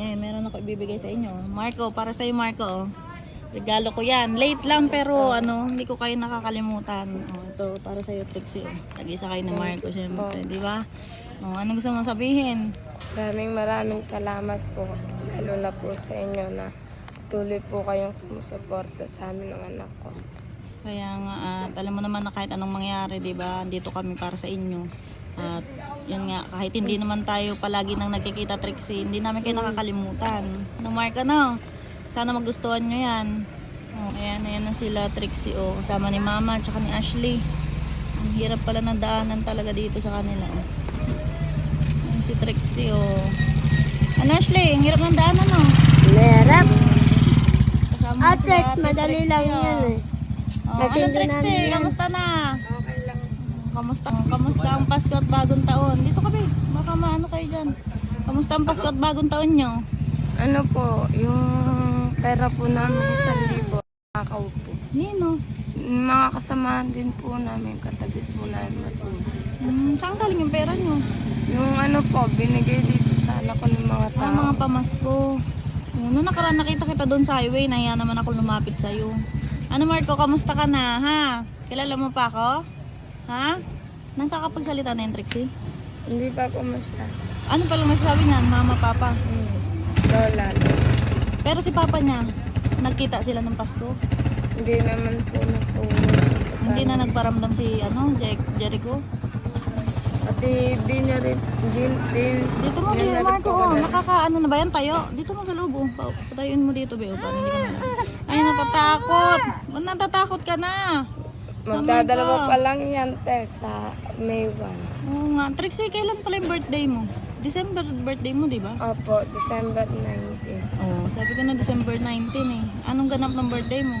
ngayon meron ako ibibigay sa inyo. Marco, para sa'yo Marco. oh. Regalo ko yan. Late lang pero ano, hindi ko kayo nakakalimutan. Oh, ito, para sa'yo Trixie. Oh. Tag-isa kayo ni Marco, syempre. Di ba? Oh, ano gusto mong sabihin? Maraming maraming salamat po. Lalo na po sa inyo na tuloy po kayong sumusuporta sa amin ng anak ko. Kaya nga, at alam mo naman na kahit anong mangyari, di ba? Dito kami para sa inyo. At yun nga, kahit hindi naman tayo palagi nang nagkikita Trixie, hindi namin kayo nakakalimutan. No, Marka na. Sana magustuhan nyo yan. Oh, ayan, ayan na sila Trixie. Oh, kasama ni Mama at saka ni Ashley. Ang hirap pala ng daanan talaga dito sa kanila. Oh. Ayan si Trixie. Oh. Ano Ashley? Ang hirap ng daanan oh. Merap! Kasama Ate, sila, Ate madali Trixie, lang oh. yan eh. Oh, ano Trixie? Kamusta na? Lang. Kamusta? Kamusta ang Pasko at bagong taon? Dito kami. Baka maano kayo dyan. Kamusta ang Pasko at bagong taon nyo? Ano po, yung pera po namin sa libo, nakakaupo. Nino? Mga kasamahan din po namin, katabi po namin matulog. Hmm, saan galing yung pera nyo? Yung ano po, binigay dito sa anak ko ng mga Ah, tao. mga pamasko. Noong nakaraan nakita kita doon sa highway, nahiya naman ako lumapit sa'yo. Ano Marco, kamusta ka na, ha? Kilala mo pa ako? Ha? Nang kakapagsalita na yung Trixie? Hindi pa po masyado. Ano palang masasabi niyan, mama, papa? Hmm. Lola. Pero si papa niya, nagkita sila ng Pasko. Hindi naman po na po. Hindi na nagparamdam si ano, Jer- Jericho. Pati di niya rin, di, di, Dito mo, niya rin Marco. po Oh, wala. nakakaano na ba yan tayo? Dito mo sa loob. Oh. Pa- Patayuin mo dito, Beo. Para hindi ka na. Ay, natatakot. Ba't natatakot ka na? Magdadalawa Oh pa lang yan, te, sa May 1. Oo nga. Trixie, kailan pala yung birthday mo? December birthday mo, di ba? Opo, December 19. Oo, sabi ko na December 19 eh. Anong ganap ng birthday mo?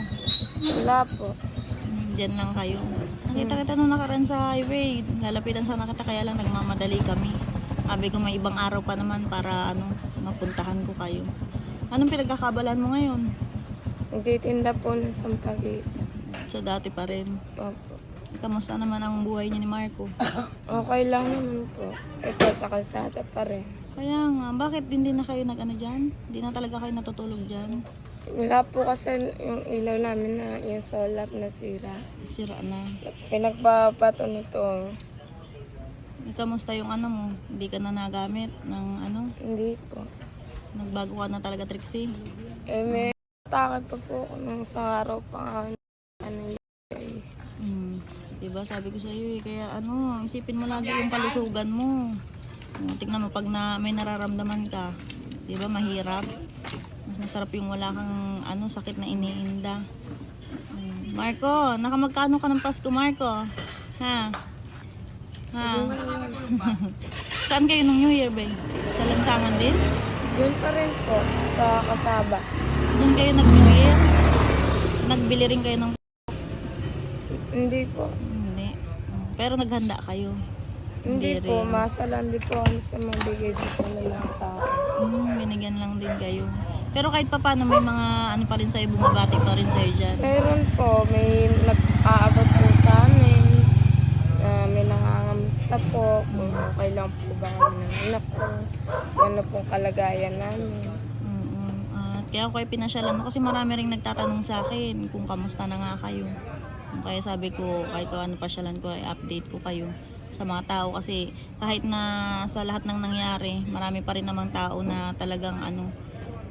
Wala po. Hmm, Diyan lang kayo. Nakita kita nung nakaraan sa highway. Lalapitan sana kita kaya lang nagmamadali kami. Sabi ko may ibang araw pa naman para ano, mapuntahan ko kayo. Anong pinagkakabalan mo ngayon? Nagtitinda po ng sampagita. Sa dati pa rin. Opo. Kamusta naman ang buhay niya ni Marco? Okay lang naman po. Ito sa kalsada pa rin. Kaya nga, bakit hindi na kayo nag-ano dyan? Hindi na talaga kayo natutulog dyan? Wala po kasi yung ilaw namin na yung solar na sira. Sira na. Pinagpapato nito. Eh, Kamusta yung ano mo? Hindi ka na nagamit ng ano? Hindi po. Nagbago ka na talaga, Trixie? Eh, may takot pa po ako nung sa araw pa nga. Hmm. Diba sabi ko sa iyo eh, kaya ano, isipin mo lagi yung kalusugan mo. Oh, tingnan mo pag na, may nararamdaman ka, 'di ba mahirap. Mas masarap yung wala kang ano sakit na iniinda. Hmm. Marco, nakamagkano ka ng Pasko, Marco? Ha? Ha? Saan kayo nung New Year, ba? Sa lansangan din? Yun pa rin po sa kasaba. Doon kayo nag-New Year? Nagbili rin kayo ng... Hindi po. Hindi. Pero naghanda kayo. Hindi Hindi po. rin. Masalan din po kami sa mga bigay dito ng mga tao. Hmm, binigyan lang din kayo. Pero kahit pa paano may mga ano pa rin sa'yo, bumabati pa rin sa'yo dyan. Meron po. May nag-aabot po sa amin. na may nangangamusta po. Kung okay lang po ba kami ng anak ko. Ano pong kalagayan namin. Mm, At kaya ako kayo pinasyalan mo kasi marami rin nagtatanong sa akin kung kamusta na nga kayo. Kaya sabi ko kahit ano pasyalan ko ay update ko kayo sa mga tao kasi kahit na sa lahat ng nangyari, marami pa rin namang tao na talagang ano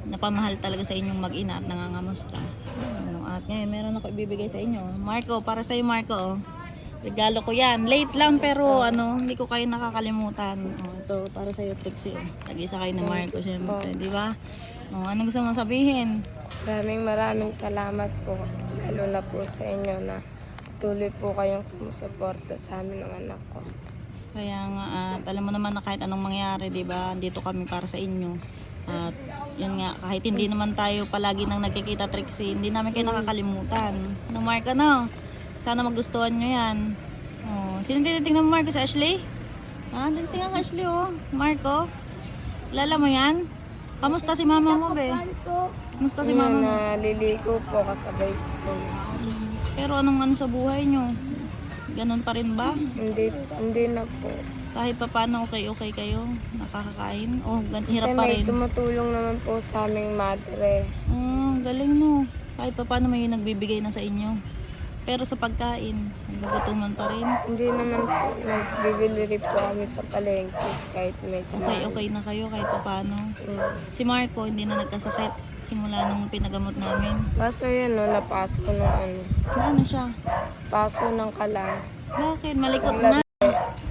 napamahal talaga sa inyong mag-ina at nangangamusta. Ano, at ngayon meron ako ibibigay sa inyo. Marco, para sa iyo Marco. Regalo ko yan. Late lang pero ano, hindi ko kayo nakakalimutan. Oh, ito para sa iyo Trixie. Tag-isa kayo ni Marco syempre, di ba? Oh, ano gusto mong sabihin? Maraming maraming salamat po. Lalo na po sa inyo na tuloy po kayong sumusuporta sa amin ng anak ko. Kaya nga, at alam mo naman na kahit anong mangyari, di ba? Dito kami para sa inyo. At yun nga, kahit hindi naman tayo palagi nang nagkikita Trixie, hindi namin kayo nakakalimutan. No, Marco, no? Sana magustuhan nyo yan. Oh, sino tinitingnan mo, Marco? Si Ashley? Ah, tinitingnan Ashley, oh. Marco? Lala mo yan? Kamusta si mama mo, be? Kamusta si mama mo? naliligo po kasabay ko. Pero anong ano sa buhay nyo? Ganon pa rin ba? Hindi, hindi na po. Kahit pa paano okay-okay kayo, nakakakain. O, gan- Kasi hirap pa may rin. tumutulong naman po sa aming madre. Oh, galing no. Kahit pa paano may nagbibigay na sa inyo. Pero sa pagkain, nagugutuman pa rin. Hindi naman po, nagbibili rin po kami sa palengke kahit may Okay, kumain. okay na kayo kahit pa paano. Mm. Si Marco, hindi na nagkasakit simula nung pinagamot namin. Kaso yun, no, napaso ng ano, Na ano siya? paso ng kalang. Bakit? Malikot na.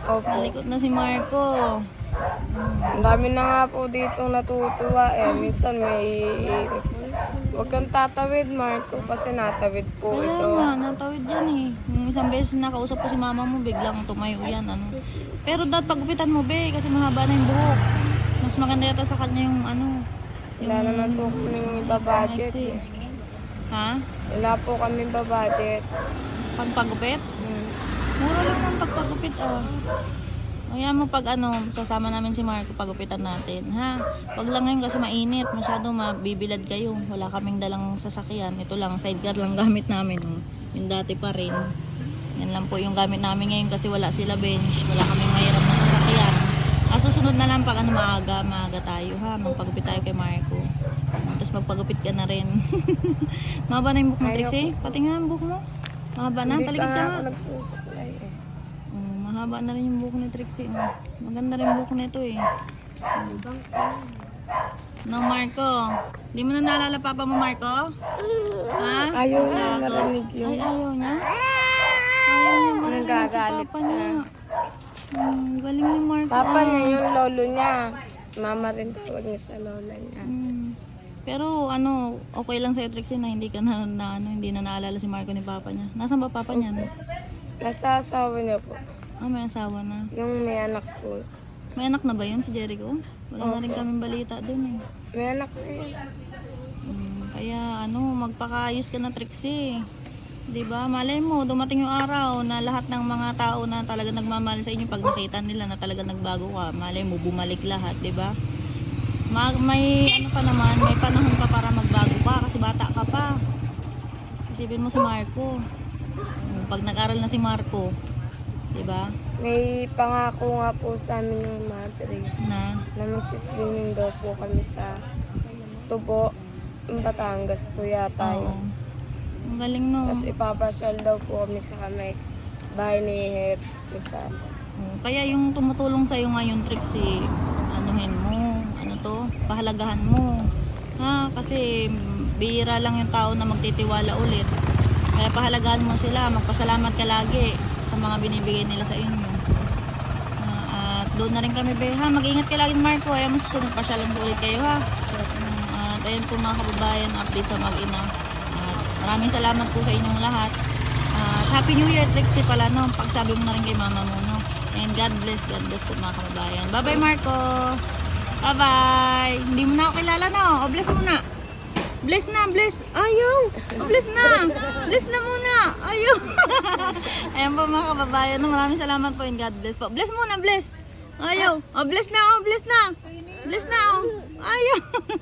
Opo. Malikot na si Marco. Ang dami na nga po dito natutuwa eh. Minsan may... Huwag kang tatawid, Marco, kasi natawid po Kaya ito. nga, natawid yan eh. Yung isang beses nakausap ko si mama mo, biglang tumayo yan. Ano. Pero dapat pagupitan mo, be, kasi mahaba na yung buhok. Mas maganda yata sa kanya yung ano. Wala naman po kaming babudget Maiksi. eh. Ha? Wala po kami babudget. Pagpagupit? Hmm. Mura lang ang pagpagupit ah. Kaya mo pag ano, sasama namin si Marco pagupitan natin, ha? Wag lang ngayon kasi mainit, masyado mabibilad kayo. Wala kaming dalang sasakyan. Ito lang, sidecar lang gamit namin. Oh. Yung dati pa rin. Yan lang po yung gamit namin ngayon kasi wala sila bench. Wala kaming mahirap na sasakyan. Ah, susunod na lang pag ano maaga, maaga tayo ha. Magpagupit tayo kay Marco. Tapos magpagupit ka na rin. Mahaba na yung buhok mo, Trixie? Patingnan ang buhok mo. Mahaba na, Hindi taligid pa ka nga nga. ako nagsusuklay eh. Oh, mahaba na rin yung buhok ni Trixie. Oh. Maganda rin yung buhok nito eh. No, Marco. Di mo na naalala papa mo, Marco? Ha? Ayaw na marinig yun. Ay, ayaw niya? Ayaw niya marinig si Nagagalit papa siya. niya. Hmm, galing ni Marco. Papa niya yung lolo niya. Mama rin tawag niya sa lola niya. Hmm. Pero ano, okay lang sa Trixie na hindi ka na, na ano, hindi na naalala si Marco ni papa niya. Nasaan ba papa niya? Nasa asawa niya po. Ah, may asawa na. Yung may anak po. May anak na ba yun si Jericho? Wala na rin kaming balita dun eh. May anak na yun. Mm, kaya ano, magpakaayos ka na Trixie. 'Di ba? Malay mo, dumating yung araw na lahat ng mga tao na talaga nagmamahal sa inyo pag nakita nila na talaga nagbago ka, malay mo bumalik lahat, 'di ba? Ma- may ano pa naman, may panahon pa para magbago ka kasi bata ka pa. Isipin mo si Marco. Pag nag-aral na si Marco, 'di ba? May pangako nga po sa amin yung madre Na na magsiswimming daw po kami sa Tubo, Batangas po yata oo. yun. Ang galing no. Tapos ipapasyal daw po kami sa kami bahay ni Het sa Oo, Kaya yung tumutulong sa iyo ngayon Trixie, anuhin mo, ano to, pahalagahan mo. Ha, kasi mm, bihira lang yung tao na magtitiwala ulit. Kaya pahalagahan mo sila, magpasalamat ka lagi sa mga binibigay nila sa inyo. Ah, at doon na rin kami, be. Ha, mag-ingat ka lagi, Marco. Ayaw mo susunod pa siya lang ulit kayo, ha. Ah, At ayun po mga kababayan, update sa mag-ina. Maraming salamat po sa inyong lahat. At Happy New Year, Trixie pala, no? Pagsabi mo na rin kay mama mo, no? And God bless, God bless po mga kababayan. Bye-bye, Marco! Bye-bye! Hindi mo na ako kilala, no? O, bless mo na! Bless na, bless! Ayaw! Bless na! Bless na muna! Ayaw! Ayan po mga kababayan? Maraming salamat po and God bless po. Bless muna, bless! Ayaw! O, bless na, o, bless na! Bless na, o! Ayaw!